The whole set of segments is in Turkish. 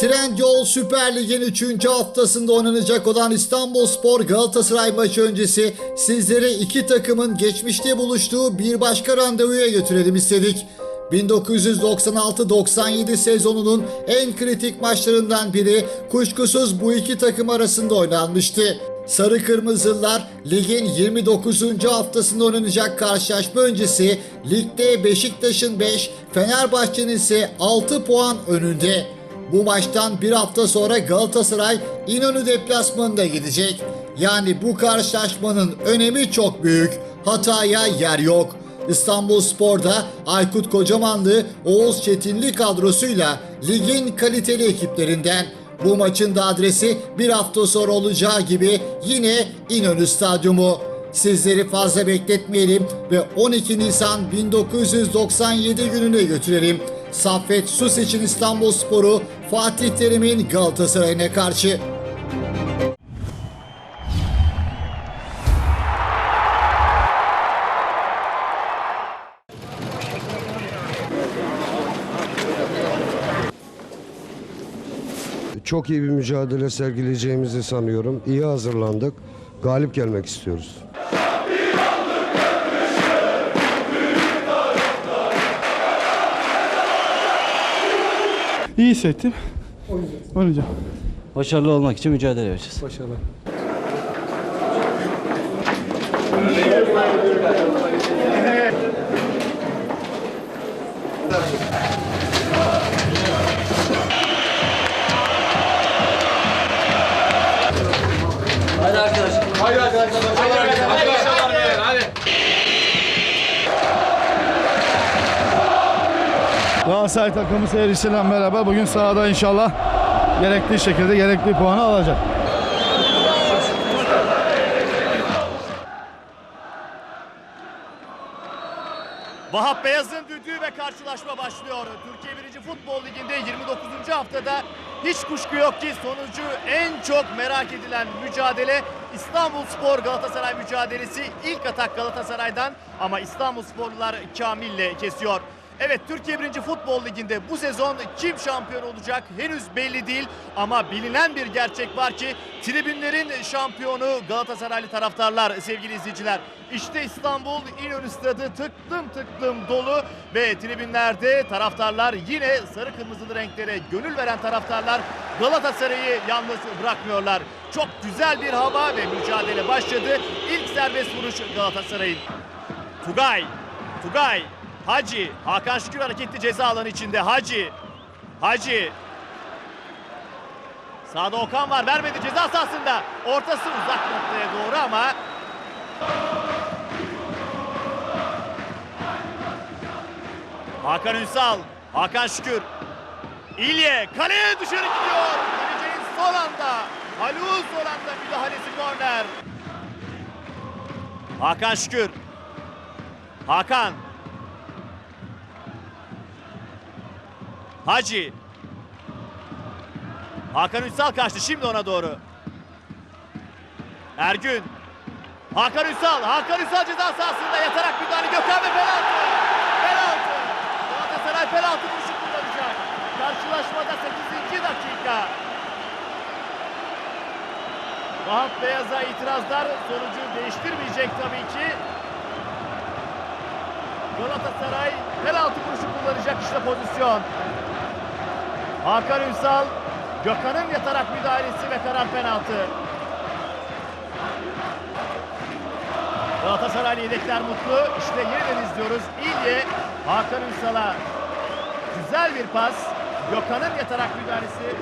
Trendyol Süper Lig'in 3. haftasında oynanacak olan İstanbulspor Galatasaray maçı öncesi sizlere iki takımın geçmişte buluştuğu bir başka randevuya götürelim istedik. 1996-97 sezonunun en kritik maçlarından biri kuşkusuz bu iki takım arasında oynanmıştı. Sarı Kırmızılar ligin 29. haftasında oynanacak karşılaşma öncesi ligde Beşiktaş'ın 5, Fenerbahçe'nin ise 6 puan önünde. Bu maçtan bir hafta sonra Galatasaray İnönü deplasmanında gidecek. Yani bu karşılaşmanın önemi çok büyük. Hataya yer yok. İstanbul Spor'da Aykut Kocamanlı, Oğuz Çetinli kadrosuyla ligin kaliteli ekiplerinden. Bu maçın da adresi bir hafta sonra olacağı gibi yine İnönü Stadyumu. Sizleri fazla bekletmeyelim ve 12 Nisan 1997 gününe götürelim. Saffet Sus için İstanbul Sporu Fatih Terim'in Galatasaray'ına karşı. Çok iyi bir mücadele sergileyeceğimizi sanıyorum. İyi hazırlandık. Galip gelmek istiyoruz. İyi hissettim. Oynayacağım. Başarılı olmak için mücadele vereceğiz. Başarılı. Galatasaray takımı seyircisiyle beraber bugün sahada inşallah gerektiği şekilde gerekli puanı alacak. Vahap Beyaz'ın düdüğü ve karşılaşma başlıyor. Türkiye 1. Futbol Ligi'nde 29. haftada hiç kuşku yok ki sonucu en çok merak edilen mücadele İstanbul Spor Galatasaray mücadelesi. İlk atak Galatasaray'dan ama İstanbul Sporlular Kamil'le kesiyor. Evet Türkiye 1. Futbol Ligi'nde bu sezon kim şampiyon olacak henüz belli değil ama bilinen bir gerçek var ki tribünlerin şampiyonu Galatasaraylı taraftarlar sevgili izleyiciler. İşte İstanbul İnönü Stadı tıklım tıklım dolu ve tribünlerde taraftarlar yine sarı kırmızılı renklere gönül veren taraftarlar Galatasaray'ı yalnız bırakmıyorlar. Çok güzel bir hava ve mücadele başladı. İlk serbest vuruş Galatasaray'ın. Tugay, Tugay, Hacı, Hakan Şükür hareketli ceza alanı içinde. Hacı, Hacı. Sağda Okan var, vermedi ceza sahasında. Ortası uzak noktaya doğru ama Hakan Ünsal, Hakan Şükür. İlye kaleye dışarı gidiyor. Geleceğin son anda. Haluk son anda müdahalesi korner. Hakan Şükür. Hakan. Hacı. Hakan Ünsal kaçtı şimdi ona doğru. Ergün. Hakan Ünsal. Hakan Ünsal ceza sahasında yatarak müdahale. Gökhan ve penaltı. Penaltı. Galatasaray penaltı vuruşu kullanacak. Karşılaşmada 8. dakika. Vahap Beyaz'a itirazlar sonucu değiştirmeyecek tabii ki. Galatasaray penaltı vuruşu kullanacak işte pozisyon. Hakan Ünsal, Gökhan'ın yatarak müdahalesi ve karar penaltı. Galatasaraylı yedekler mutlu. İşte yeniden izliyoruz. İlye Hakan Ünsal'a güzel bir pas. Gökhan'ın yatarak müdahalesi.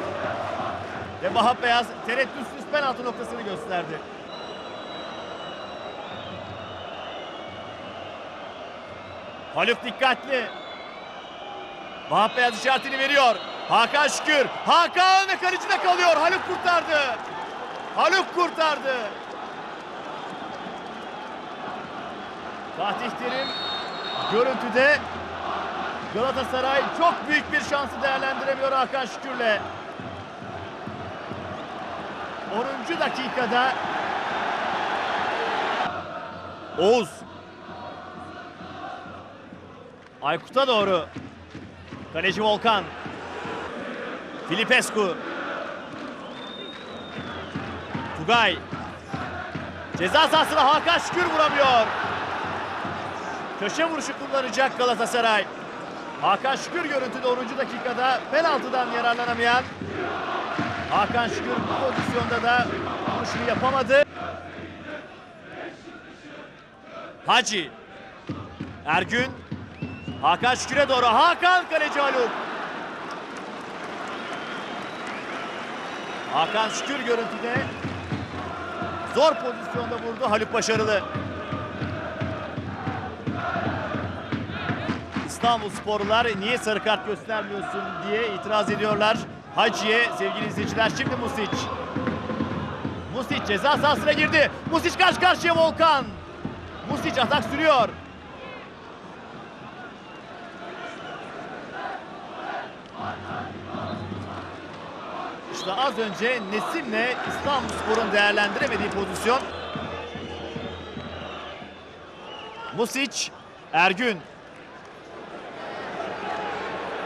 Ve Vahap Beyaz tereddütsüz penaltı noktasını gösterdi. Haluk dikkatli. Vahap Beyaz işaretini veriyor. Hakan Şükür. Hakan ve kalecide kalıyor. Haluk kurtardı. Haluk kurtardı. Fatih Terim görüntüde Galatasaray çok büyük bir şansı değerlendiremiyor Hakan Şükür'le. 10. dakikada Oğuz Aykut'a doğru Kaleci Volkan Filipescu. Tugay. Ceza sahasına Hakan Şükür vuramıyor. Köşe vuruşu kullanacak Galatasaray. Hakan Şükür görüntüde 10. dakikada penaltıdan yararlanamayan Hakan Şükür bu pozisyonda da vuruşunu yapamadı. Hacı. Ergün. Hakan Şükür'e doğru. Hakan kaleci Haluk. Hakan Şükür görüntüde zor pozisyonda vurdu. Haluk başarılı. İstanbul sporlular niye sarı kart göstermiyorsun diye itiraz ediyorlar. Hacı'ye sevgili izleyiciler şimdi Music. Music ceza sahasına girdi. Music karşı karşıya Volkan. Music atak sürüyor. İşte az önce Nesim'le İstanbulspor'un değerlendiremediği pozisyon. Music, Ergün.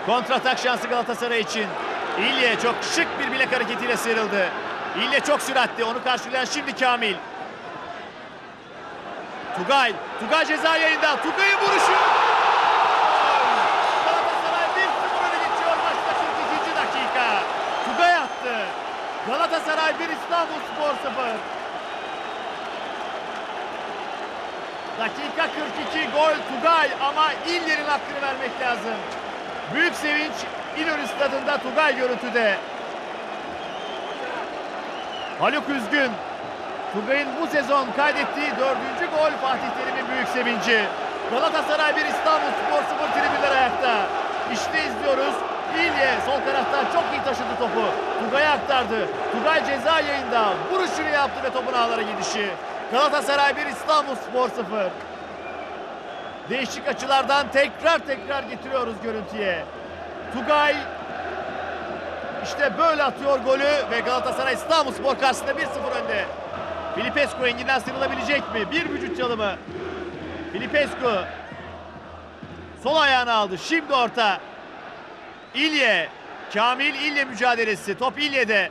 Kontratak şansı Galatasaray için. İlye çok şık bir bilek hareketiyle sıyrıldı. İlye çok süratli. Onu karşılayan şimdi Kamil. Tugay. Tugay ceza yayında. Tugay'ın vuruşu. Galatasaray 1 İstanbul Spor 0. Dakika 42 gol Tugay ama İller'in hakkını vermek lazım. Büyük sevinç İnönü stadında Tugay görüntüde. Haluk Üzgün. Tugay'ın bu sezon kaydettiği dördüncü gol Fatih Terim'in büyük sevinci. Galatasaray 1 İstanbul Spor 0 tribünler ayakta. İşte izliyoruz. İlye sol taraftan çok iyi taşıdı topu. Tugay'a aktardı. Tugay ceza yayında vuruşunu yaptı ve topun ağlara gidişi. Galatasaray 1 İstanbul Spor 0. Değişik açılardan tekrar tekrar getiriyoruz görüntüye. Tugay işte böyle atıyor golü ve Galatasaray İstanbulspor karşısında 1-0 önde. Filipescu enginden sıyrılabilecek mi? Bir vücut çalımı. Filipescu sol ayağını aldı. Şimdi orta. İlye. Kamil İlye mücadelesi. Top İlye'de.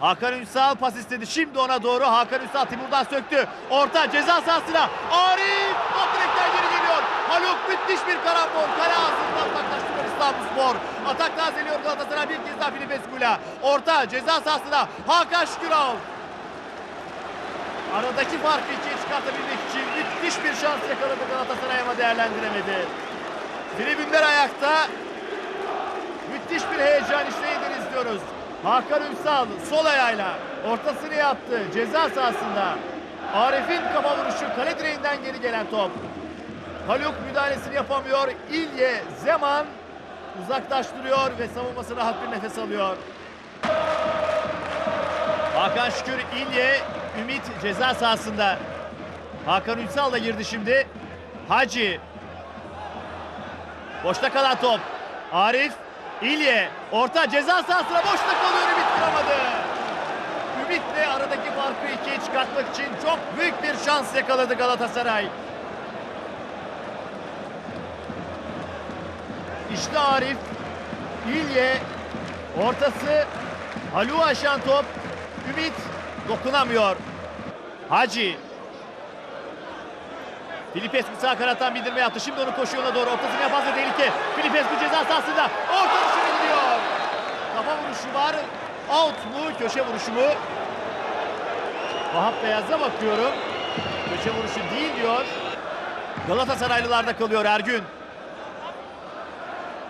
Hakan Ünsal pas istedi. Şimdi ona doğru Hakan Ünsal Timur'dan söktü. Orta ceza sahasına. Arif top direkten geri geliyor. Haluk müthiş bir karambol. Kale ağzından uzaklaştırıyor İstanbulspor. Atak tazeliyor Galatasaray bir kez daha Filipescu'yla. Orta ceza sahasına Hakan Şüküral. Aradaki farkı ikiye çıkartabilmek için müthiş bir şans yakaladı Galatasaray ama değerlendiremedi. Tribünler ayakta. Müthiş bir heyecan yeniden izliyoruz. Hakan Ünsal sol ayağıyla ortasını yaptı ceza sahasında. Arif'in kafa vuruşu kale direğinden geri gelen top. Haluk müdahalesini yapamıyor. İlye Zeman uzaklaştırıyor ve savunması rahat bir nefes alıyor. Hakan Şükür İlye Ümit ceza sahasında. Hakan Ünsal da girdi şimdi. Hacı. Boşta kalan top. Arif İlye orta ceza sahasına boşta kalıyor Ümit vuramadı. Ümit'le aradaki farkı ikiye çıkartmak için çok büyük bir şans yakaladı Galatasaray. İşte Arif, İlye, ortası, Haluk'u aşan top, Ümit dokunamıyor. Hacı. Filipescu sağ kanattan bildirme yaptı. Şimdi onun koşu yoluna doğru ortasını yapan da tehlike. Filipescu ceza sahasında orta dışarı gidiyor. Kafa vuruşu var. Out mu? Köşe vuruşu mu? Vahap Beyaz'a bakıyorum. Köşe vuruşu değil diyor. Galatasaraylılarda kalıyor Ergün.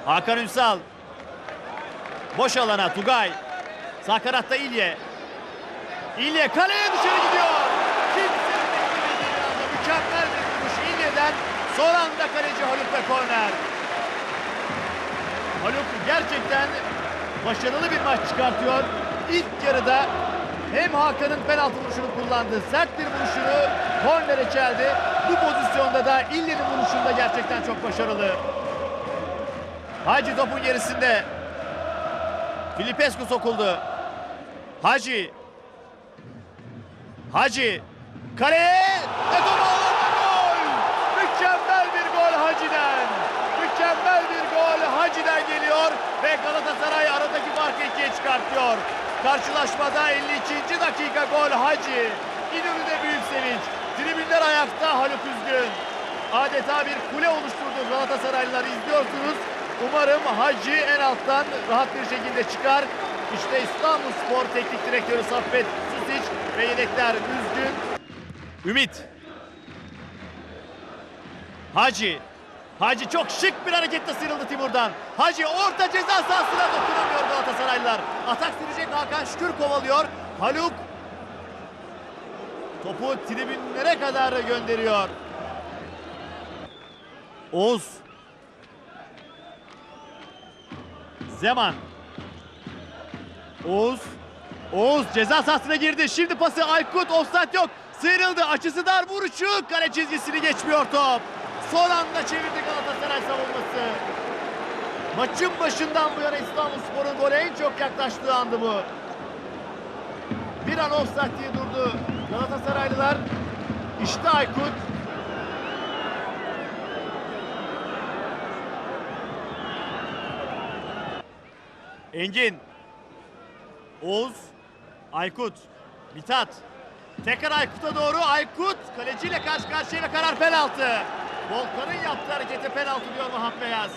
Hakan Ünsal. Boş alana Tugay. Sağ kanatta İlye. İlye kaleye dışarı gidiyor. Kimsenin beklemediği bir anda mükemmel bir vuruş İlye'den. Son anda kaleci Haluk ve korner. Haluk gerçekten başarılı bir maç çıkartıyor. İlk yarıda hem Hakan'ın penaltı vuruşunu kullandı. Sert bir vuruşunu kornere çeldi. Bu pozisyonda da İlye'nin vuruşunda gerçekten çok başarılı. Hacı topun gerisinde. Filipescu sokuldu. Hacı. Hacı. Kaleye. Ve top ağlarda gol. Mükemmel Hacı'den geliyor. Ve Galatasaray ara farkı ikiye çıkartıyor. Karşılaşmada 52. dakika gol Hacı. İnönü'de büyük sevinç. Tribünler ayakta Haluk Üzgün. Adeta bir kule oluşturdu Galatasaraylılar izliyorsunuz. Umarım Hacı en alttan rahat bir şekilde çıkar. İşte İstanbul Spor Teknik Direktörü Saffet Susic ve yedekler Üzgün. Ümit. Hacı. Hacı çok şık bir hareketle sıyrıldı Timur'dan. Hacı orta ceza sahasına dokunamıyor Galatasaraylılar. Atak sürecek Hakan Şükür kovalıyor. Haluk topu tribünlere kadar gönderiyor. Oğuz. Zeman. Oğuz. Oğuz ceza sahasına girdi. Şimdi pası Aykut offside yok. Sıyrıldı. Açısı dar vuruşu. Kale çizgisini geçmiyor top. Son anda çevirdi Galatasaray savunması. Maçın başından bu yana İstanbulspor'un gole en çok yaklaştığı andı bu. Bir an offside diye durdu Galatasaraylılar. İşte Aykut. Engin. Oğuz. Aykut. Mithat. Tekrar Aykut'a doğru. Aykut kaleciyle karşı karşıya ve karar penaltı. Volkan'ın yaptığı harekete penaltı diyor Vahap Beyaz.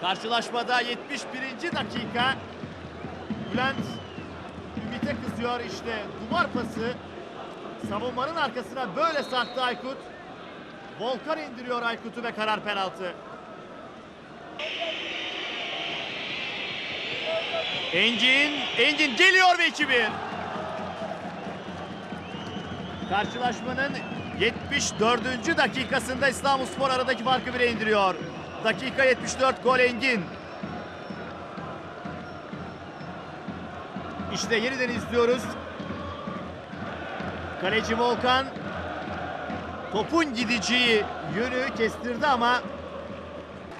Karşılaşmada 71. dakika. Bülent Ümit'e kızıyor işte duvar pası. Savunmanın arkasına böyle sarktı Aykut. Volkan indiriyor Aykut'u ve karar penaltı. Engin, Engin geliyor ve 2-1. Karşılaşmanın 74. dakikasında İstanbulspor aradaki farkı 1'e indiriyor. Dakika 74 gol Engin. İşte yeniden izliyoruz. Kaleci Volkan topun gideceği yönü kestirdi ama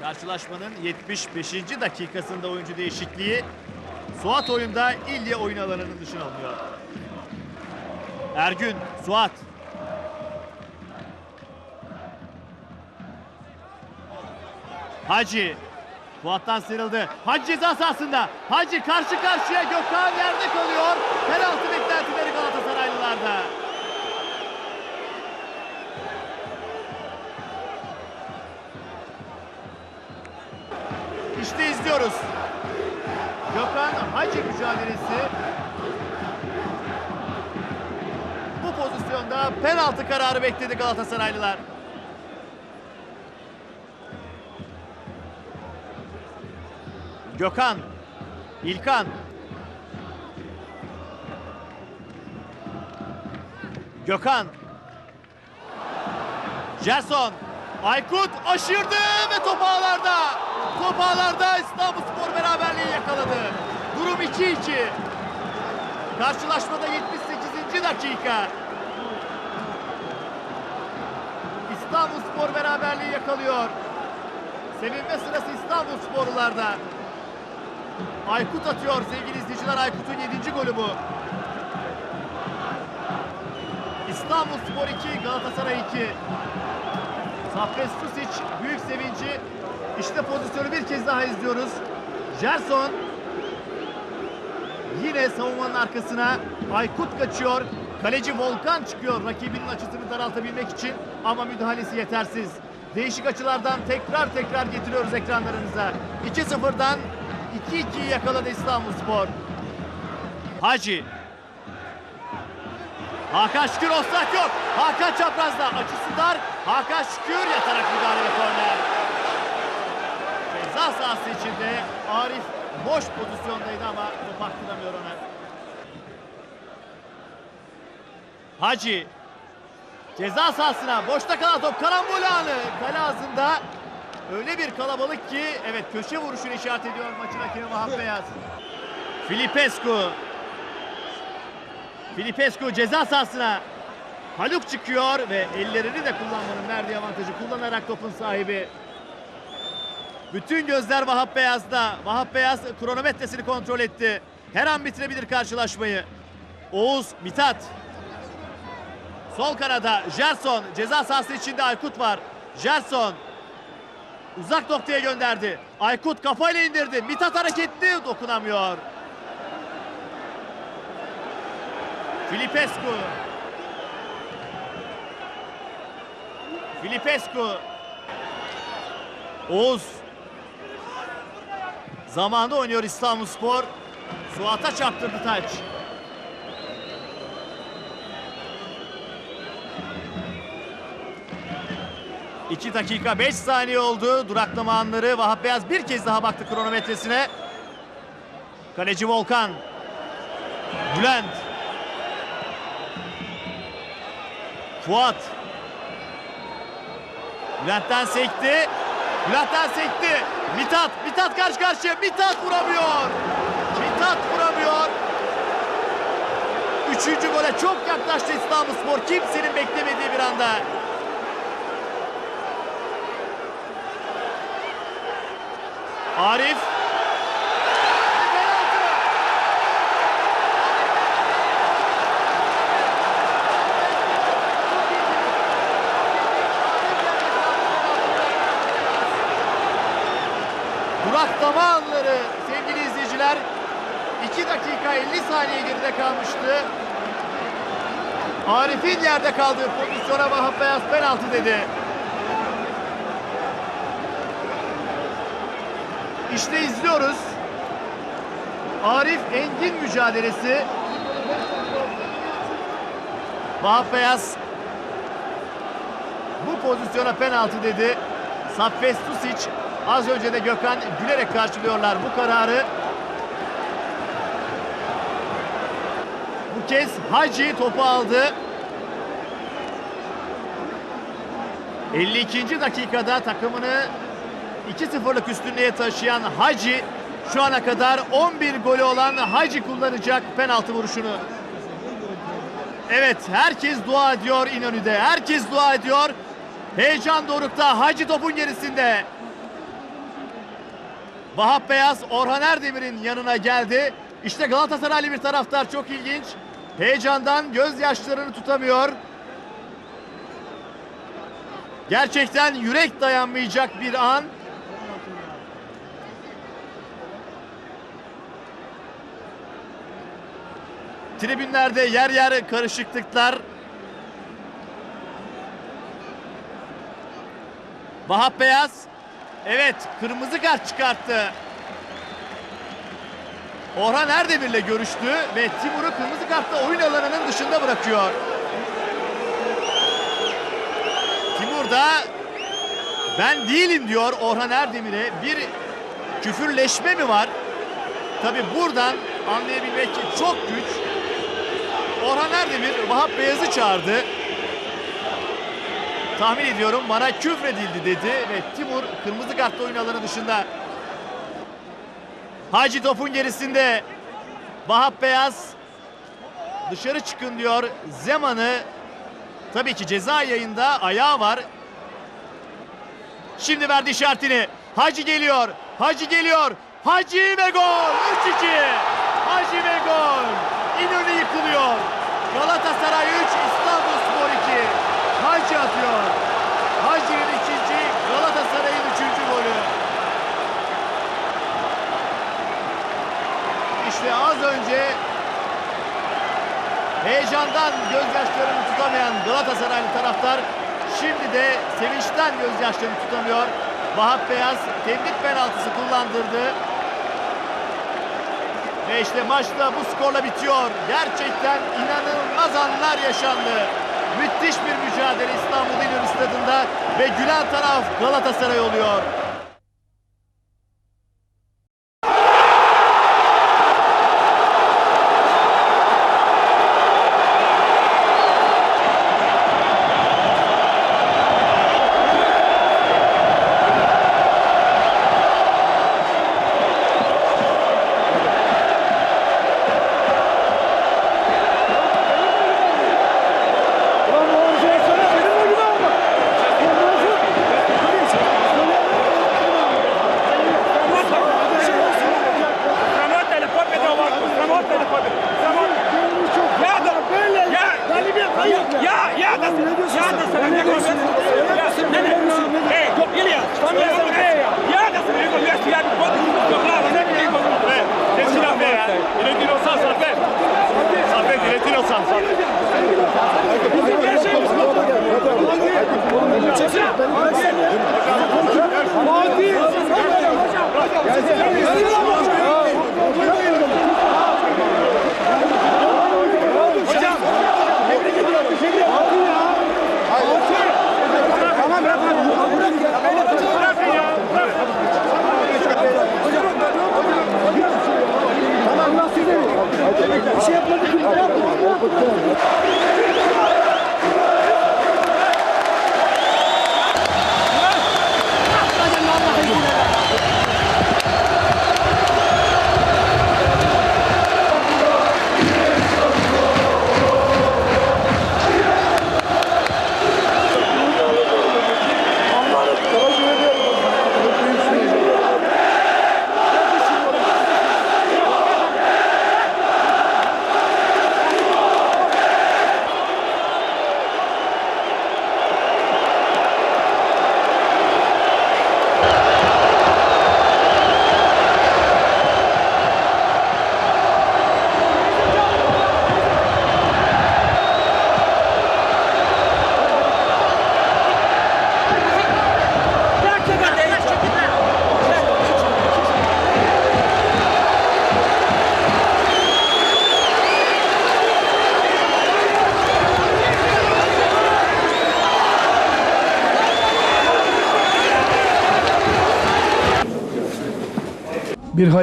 karşılaşmanın 75. dakikasında oyuncu değişikliği Suat oyunda İlya oyun alanının dışına alınıyor. Ergün, Suat. Hacı. Suat'tan sıyrıldı. Hacı ceza sahasında. Hacı karşı karşıya Gökhan yerde kalıyor. Penaltı beklentileri Galatasaraylılarda. İşte izliyoruz. Gökhan Hacı mücadelesi. Bu pozisyonda penaltı kararı bekledi Galatasaraylılar. Gökhan, İlkan. Gökhan. Gerson. Aykut aşırdı ve top ağlarda. Top ağlarda İstanbulspor beraberliği yakaladı. Durum 2-2. Karşılaşmada 78. dakika. İstanbulspor beraberliği yakalıyor. Sevinme sırası İstanbulsporlularda. Aykut atıyor sevgili izleyiciler. Aykut'un 7. golü bu. İstanbulspor 2, Galatasaray 2. Safres Susic büyük sevinci. İşte pozisyonu bir kez daha izliyoruz. Gerson yine savunmanın arkasına Aykut kaçıyor. Kaleci Volkan çıkıyor rakibinin açısını daraltabilmek için ama müdahalesi yetersiz. Değişik açılardan tekrar tekrar getiriyoruz ekranlarınıza. 2-0'dan 2-2'yi yakaladı İstanbulspor. Hacı. Hakan Şükür offside yok. Hakan çaprazda. Açısı dar. Hakan Şükür yatarak müdahale ve korner. Ceza sahası içinde Arif boş pozisyondaydı ama top aktıramıyor ona. Hacı. Ceza sahasına boşta kalan top karambol anı. Kale ağzında öyle bir kalabalık ki evet köşe vuruşunu işaret ediyor maçın hakemi Vahap Beyaz. Filipescu. Filipescu ceza sahasına. Haluk çıkıyor ve ellerini de kullanmanın verdiği avantajı kullanarak topun sahibi. Bütün gözler Vahap Beyaz'da. Vahap Beyaz kronometresini kontrol etti. Her an bitirebilir karşılaşmayı. Oğuz, Mithat. Sol kanada Gerson. Ceza sahası içinde Aykut var. Gerson. Uzak noktaya gönderdi. Aykut kafayla indirdi. Mithat hareketli dokunamıyor. Filipescu. Filipescu. Oğuz. Zamanında oynuyor İstanbulspor. Suat'a çarptırdı taç. İki dakika 5 saniye oldu. Duraklama anları. Vahap Beyaz bir kez daha baktı kronometresine. Kaleci Volkan. Bülent. Fuat. Bülent'ten sekti. Bülent'ten sekti. Mithat. Mithat karşı karşıya. Mithat vuramıyor. Mithat vuramıyor. Üçüncü gole çok yaklaştı İstanbulspor. Kimsenin beklemediği bir anda. Arif. Duraklama anları sevgili izleyiciler. 2 dakika 50 saniye geride kalmıştı. Arif'in yerde kaldığı pozisyona Vahap Beyaz penaltı dedi. İşte izliyoruz. Arif Engin mücadelesi. Vahap bu pozisyona penaltı dedi. Saffet Tusic az önce de Gökhan gülerek karşılıyorlar bu kararı. Bu kez Hacı topu aldı. 52. dakikada takımını 2-0'lık üstünlüğe taşıyan Hacı şu ana kadar 11 golü olan Hacı kullanacak penaltı vuruşunu. Evet herkes dua ediyor İnönü'de. Herkes dua ediyor. Heyecan dorukta Hacı topun gerisinde. Vahap Beyaz Orhan Erdemir'in yanına geldi. İşte Galatasaraylı bir taraftar çok ilginç. Heyecandan gözyaşlarını tutamıyor. Gerçekten yürek dayanmayacak bir an. Tribünlerde yer yer karışıklıklar. Vahap Beyaz evet kırmızı kart çıkarttı. Orhan Erdemir'le görüştü ve Timur'u kırmızı kartla oyun alanının dışında bırakıyor. Timur da ben değilim diyor Orhan Erdemir'e. Bir küfürleşme mi var? Tabi buradan anlayabilmek çok güç. Orhan Erdemir Vahap Beyaz'ı çağırdı. Tahmin ediyorum bana küfredildi dedi ve Timur kırmızı kartla oyun alanı dışında. Hacı topun gerisinde. Vahap Beyaz dışarı çıkın diyor. Zeman'ı tabii ki ceza yayında ayağı var. Şimdi verdi işaretini. Hacı geliyor. Hacı geliyor. Hacı ve gol. 3-2. Hacı ve gol. İnönü yıkılıyor. Galatasaray 3, İstanbulspor 2. Hacı atıyor. Hacı'nın ikinci, Galatasaray'ın üçüncü golü. İşte az önce heyecandan gözyaşlarını tutamayan Galatasaraylı taraftar şimdi de sevinçten gözyaşlarını tutamıyor. Vahap Beyaz tebrik penaltısı kullandırdı. Ve işte maçta bu skorla bitiyor. Gerçekten inanılmaz anlar yaşandı. Müthiş bir mücadele İstanbul İnönü Stadı'nda ve gülen taraf Galatasaray oluyor.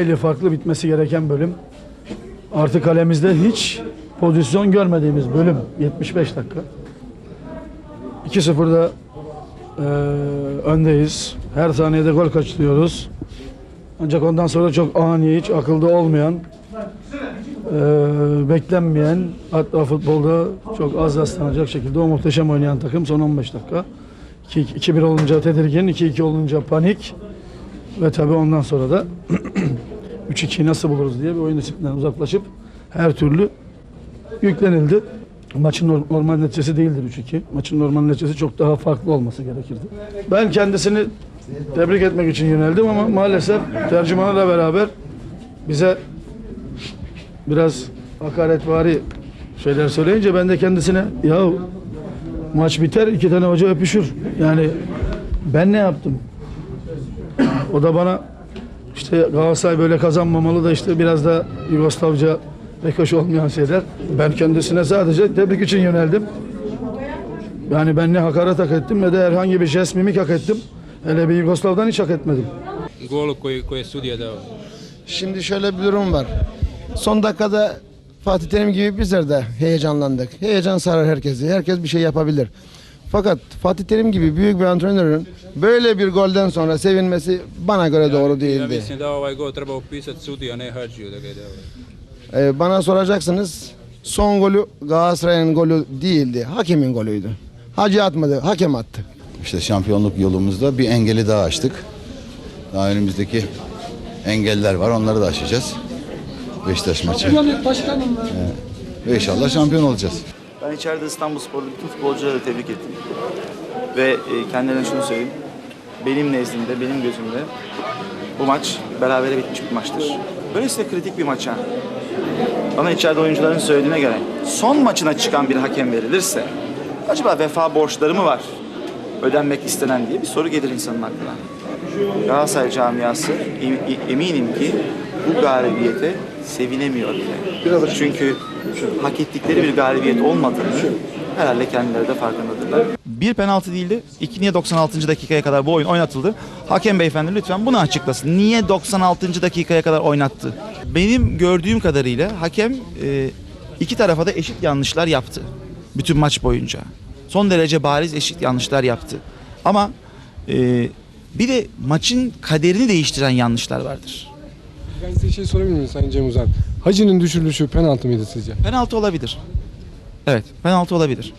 Hayli farklı bitmesi gereken bölüm. Artık kalemizde hiç pozisyon görmediğimiz bölüm 75 dakika. 2-0'da eee, öndeyiz. Her saniyede gol kaçırıyoruz. Ancak ondan sonra çok ani, hiç akılda olmayan, eee, beklenmeyen, hatta futbolda çok az rastlanacak şekilde o muhteşem oynayan takım son 15 dakika. 2 2-1 olunca tedirgin, 2-2 olunca panik ve tabii ondan sonra da 3-2'yi nasıl buluruz diye bir oyun disiplinden uzaklaşıp her türlü yüklenildi. Maçın nor- normal neticesi değildir 3-2. Maçın normal neticesi çok daha farklı olması gerekirdi. Ben kendisini tebrik etmek için yöneldim ama maalesef tercümanıyla beraber bize biraz hakaretvari şeyler söyleyince ben de kendisine ya maç biter iki tane hoca öpüşür. Yani ben ne yaptım? O da bana işte Galatasaray böyle kazanmamalı da işte biraz da Yugoslavca pek hoş olmayan şeyler. Ben kendisine sadece tebrik için yöneldim. Yani ben ne hakaret hak ettim ne de herhangi bir jest mimik hak ettim. Hele bir Yugoslav'dan hiç hak etmedim. golu koji, koji je sudija dao. Şimdi şöyle bir durum var. Son dakikada Fatih Terim gibi bizler de heyecanlandık. Heyecan sarar herkesi. Herkes bir şey yapabilir. Fakat Fatih Terim gibi büyük bir antrenörün böyle bir golden sonra sevinmesi bana göre doğru değildi. Ee, bana soracaksınız son golü Galatasaray'ın golü değildi. Hakemin golüydü. Hacı atmadı, hakem attı. İşte şampiyonluk yolumuzda bir engeli daha aştık. Daha önümüzdeki engeller var. Onları da aşacağız. Beşiktaş maçı. Ee, Ve inşallah şampiyon olacağız. Ben içeride İstanbulsporlu bütün futbolcuları da tebrik ettim. Ve e, kendilerine şunu söyleyeyim. Benim nezdimde, benim gözümde bu maç berabere bitmiş bir maçtır. Böylesine kritik bir maça bana içeride oyuncuların söylediğine göre son maçına çıkan bir hakem verilirse acaba vefa borçları mı var? Ödenmek istenen diye bir soru gelir insanın aklına. Galatasaray camiası em- eminim ki bu galibiyete sevinemiyor bile. Çünkü hak ettikleri bir galibiyet olmadığını herhalde kendileri de farkındadırlar. Bir penaltı değildi. İki niye 96. dakikaya kadar bu oyun oynatıldı? Hakem beyefendi lütfen bunu açıklasın. Niye 96. dakikaya kadar oynattı? Benim gördüğüm kadarıyla hakem e, iki tarafa da eşit yanlışlar yaptı. Bütün maç boyunca. Son derece bariz eşit yanlışlar yaptı. Ama e, bir de maçın kaderini değiştiren yanlışlar vardır. Ben size şey sorabilir miyim Sayın Cem Uzan? Hacı'nın düşürülüşü penaltı mıydı sizce? Penaltı olabilir. Evet, penaltı olabilir.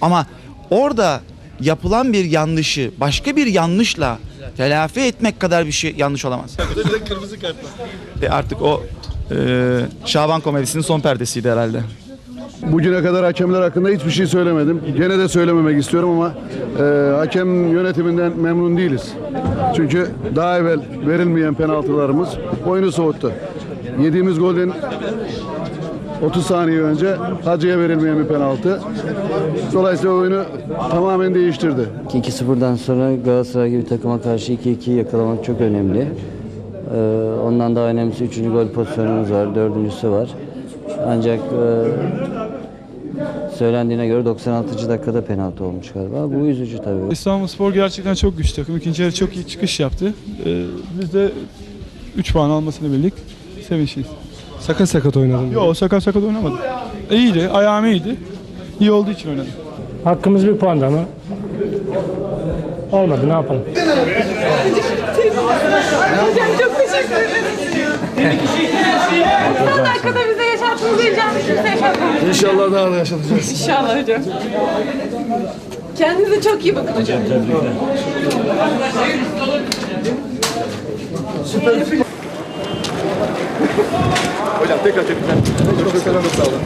Ama orada yapılan bir yanlışı başka bir yanlışla telafi etmek kadar bir şey yanlış olamaz. kırmızı kartla. Ve artık o e, Şaban komedisinin son perdesiydi herhalde. Bugüne kadar hakemler hakkında hiçbir şey söylemedim. Gene de söylememek istiyorum ama e, hakem yönetiminden memnun değiliz. Çünkü daha evvel verilmeyen penaltılarımız oyunu soğuttu. Yediğimiz golün 30 saniye önce Hacı'ya verilmeyen bir penaltı. Dolayısıyla oyunu tamamen değiştirdi. 2-0'dan sonra Galatasaray gibi takıma karşı 2-2'yi yakalamak çok önemli. Ee, ondan daha önemlisi 3. gol pozisyonumuz var, dördüncüsü var. Ancak e, söylendiğine göre 96. dakikada penaltı olmuş galiba. Bu üzücü tabii. İstanbulspor gerçekten çok güçlü takım. İkinci yarı çok iyi çıkış yaptı. Ee, biz de 3 puan almasını bildik. Sevinçliyiz. Sakat sakat oynadım. Yok sakat sakat oynamadım. İyiydi, ayağım iyiydi. İyi olduğu için oynadım. Hakkımız bir puan ama olmadı ne yapalım. Hocam çok teşekkür ederim. Son dakikada bize İnşallah daha da yaşatacağız. İnşallah hocam. Kendinize çok iyi bakın hocam. Hocam tekrar tebrikler. Çok sağ olun.